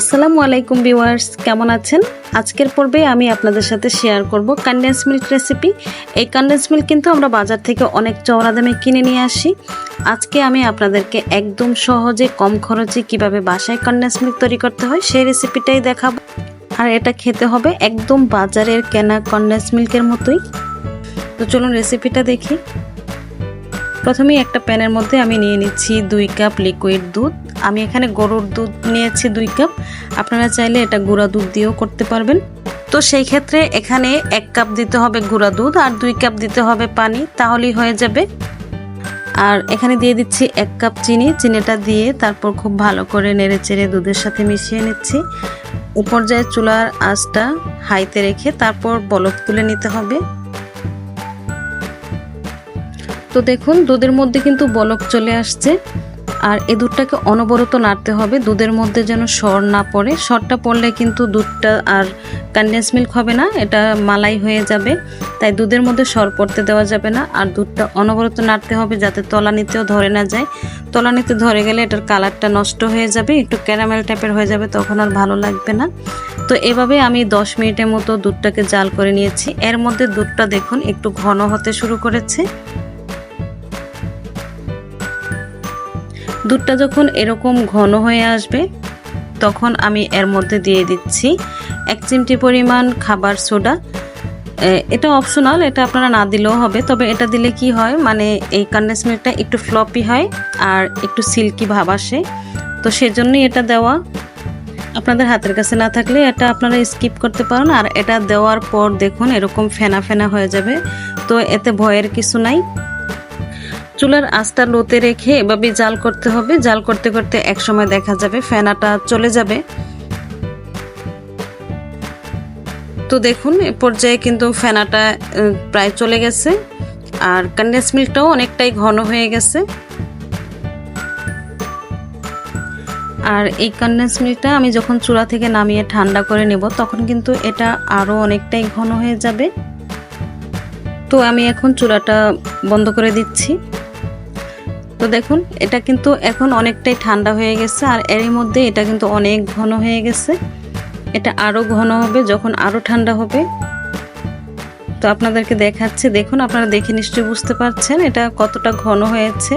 আসসালামু আলাইকুম ভিউয়ার্স, কেমন আছেন? আজকের পর্বে আমি আপনাদের সাথে শেয়ার করব কন্ডেন্স মিল্ক রেসিপি এই কন্ডেন্স মিল্ক কিন্তু আমরা বাজার থেকে অনেক চওড়া দামে কিনে নিয়ে আসি। আজকে আমি আপনাদেরকে একদম সহজে, কম খরচে কীভাবে বাসায় কন্ডেন্স মিল্ক তৈরি করতে হয় সেই রেসিপিটাই দেখাবো। আর এটা খেতে হবে একদম বাজারের কেনা কন্ডেন্স মিল্কের মতোই। তো চলুন রেসিপিটা দেখি। প্রথমেই একটা প্যানের মধ্যে আমি নিয়ে নিচ্ছি দুই কাপ লিকুইড দুধ। আমি এখানে গরুর দুধ নিয়েছি দুই কাপ। আপনারা চাইলে এটা গুঁড়া দুধ দিয়েও করতে পারবেন। তো সেই ক্ষেত্রে এখানে এক কাপ দিতে হবে গুঁড়া দুধ আর দুই কাপ দিতে হবে পানি, তাহলেই হয়ে যাবে। আর এখানে দিয়ে দিচ্ছি এক কাপ চিনি। চিনিটা দিয়ে তারপর খুব ভালো করে নেড়ে চেড়ে দুধের সাথে মিশিয়ে নিচ্ছি। উপর যায় চুলার আঁচটা হাইতে রেখে তারপর বলক তুলে নিতে হবে। তো দেখুন, দুধের মধ্যে কিন্তু বলক চলে আসছে। আর এ দুধটাকে অনবরত নাড়তে হবে, দুধের মধ্যে যেন সর না পড়ে। সরটা পড়লে কিন্তু দুধটা আর কন্ডেন্স মিল্ক হবে না, এটা মালাই হয়ে যাবে। তাই দুধের মধ্যে সর পড়তে দেওয়া যাবে না, আর দুধটা অনবরত নাড়তে হবে যাতে তলানিতেও ধরে না যায়। তলানিতে ধরে গেলে এটার কালারটা নষ্ট হয়ে যাবে, একটু ক্যারামেল টাইপের হয়ে যাবে, তখন আর ভালো লাগবে না। তো এভাবে আমি 10 মিনিটের মতো দুধটাকে জাল করে নিয়েছি। এর মধ্যে দুধটা দেখুন, একটু ঘন হতে শুরু করেছে। দুধটা যখন এরকম ঘন হয়ে আসবে, তখন আমি এর মধ্যে দিয়ে দিচ্ছি এক চিমটি পরিমাণ খাবার সোডা। এটা অপশনাল এটা আপনারা না দিলেও হবে, তবে এটা দিলে কি হয় মানে এই কন্ডেন্স মিল্কটা একটু ফ্লপি হয় আর একটু সিল্কি ভাব আসে। তো সেজন্যই এটা দেওয়া। আপনাদের হাতের কাছে না থাকলে এটা আপনারা স্কিপ করতে পারেন, আর এটা দেওয়ার পর দেখুন এরকম ফেনা ফেনা হয়ে যাবে। তো এতে ভয়ের কিছু নাই। চুলার আঁচটা লোতে রেখে এভাবে জাল করতে হবে। জাল করতে করতে এক সময় দেখা যাবে ফেনাটা চলে যাবে। তো দেখুন, এ পর্যায়ে কিন্তু ফেনাটা প্রায় চলে গেছে। আর কন্ডেন্স মিল্কটাও অনেকটাই ঘন হয়ে গেছে। আর এই কন্ডেন্স মিল্কটা আমি যখন চুলা থেকে নামিয়ে ঠান্ডা করে নেব, তখন কিন্তু এটা আরও অনেকটাই ঘন হয়ে যাবে। তো আমি এখন চুলাটা বন্ধ করে দিচ্ছি। তো দেখুন, এটা কিন্তু এখন অনেকটাই ঠান্ডা হয়ে গেছে আর এরই মধ্যে এটা কিন্তু অনেক ঘন হয়ে গেছে। এটা আরও ঘন হবে যখন আরও ঠান্ডা হবে। তো আপনাদেরকে দেখাচ্ছে, দেখুন আপনারা দেখে নিশ্চয়ই বুঝতে পারছেন এটা কতটা ঘন হয়েছে।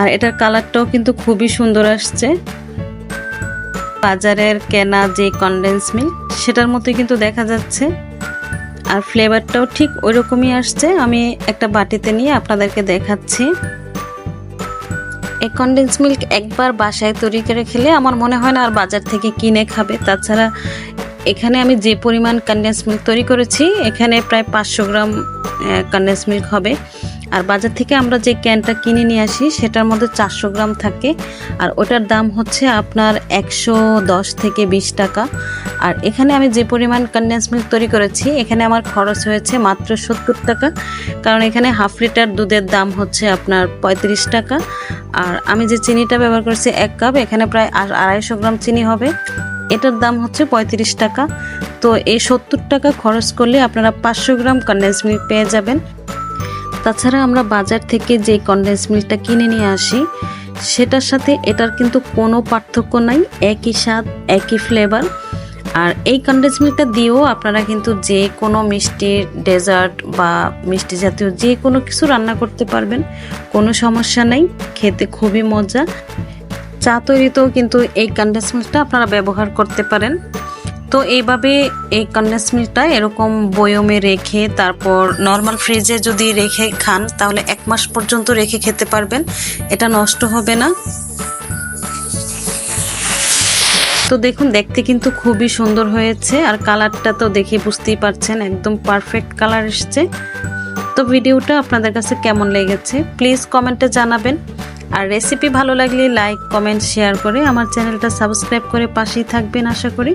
আর এটার কালারটাও কিন্তু খুবই সুন্দর আসছে। বাজারের কেনা যে কন্ডেন্স মিল্ক সেটার মতোই কিন্তু দেখা যাচ্ছে। আর ফ্লেভারটাও ঠিক ওই রকমই আসছে। আমি একটা বাটিতে নিয়ে আপনাদেরকে দেখাচ্ছি। এই কন্ডেন্স মিল্ক একবার বাসায় তৈরি করে খেলে আমার মনে হয় না আর বাজার থেকে কিনে খাবে। তাছাড়া এখানে আমি যে পরিমাণ কন্ডেন্স মিল্ক তৈরি করেছি, এখানে প্রায় পাঁচশো গ্রাম কন্ডেন্স মিল্ক হবে। আর বাজার থেকে আমরা যে ক্যানটা কিনে নিয়ে আসি, সেটার মধ্যে চারশো গ্রাম থাকে। আর ওটার দাম হচ্ছে আপনার একশো দশ থেকে বিশ টাকা। আর এখানে আমি যে পরিমাণ কন্ডেন্স মিল্ক তৈরি করেছি, এখানে আমার খরচ হয়েছে মাত্র সত্তর টাকা। কারণ এখানে হাফ লিটার দুধের দাম হচ্ছে আপনার পঁয়ত্রিশ টাকা। আর আমি যে চিনিটা ব্যবহার করেছি এক কাপ, এখানে প্রায় আড়াইশো গ্রাম চিনি হবে। এটার দাম হচ্ছে পঁয়ত্রিশ টাকা। তো এই সত্তর টাকা খরচ করলে আপনারা পাঁচশো গ্রাম কন্ডেন্স মিল্ক পেয়ে যাবেন। তাছাড়া আমরা বাজার থেকে যে কন্ডেন্স মিল্কটা কিনে নিয়ে আসি, সেটার সাথে এটার কিন্তু কোনো পার্থক্য নাই, একই স্বাদ, একই ফ্লেভার আর এই কন্ডেন্স মিল্কটা দিয়েও আপনারা কিন্তু যে কোনো মিষ্টি ডেজার্ট বা মিষ্টি জাতীয় যে কোনো কিছু রান্না করতে পারবেন, কোনো সমস্যা নেই, খেতে খুবই মজা। চা তৈরিতেও কিন্তু এই কন্ডেন্স মিল্কটা আপনারা ব্যবহার করতে পারেন। তো এইভাবে এই কন্ডেন্স মিল্কটা এরকম বয়মে রেখে তারপর নর্মাল ফ্রিজে যদি রেখে খান, তাহলে এক মাস পর্যন্ত রেখে খেতে পারবেন। এটা নষ্ট হবে না। তো দেখুন, দেখতে কিন্তু খুবই সুন্দর হয়েছে, আর কালারটা তো দেখে বুঝতেই পারছেন, একদম পারফেক্ট কালার এসছে। তো ভিডিওটা আপনাদের কাছে কেমন লেগেছে প্লিজ কমেন্টে জানাবেন। আর রেসিপি ভালো লাগলে লাইক কমেন্ট শেয়ার করে আমার চ্যানেলটা সাবস্ক্রাইব করে পাশেই থাকবেন, আশা করি।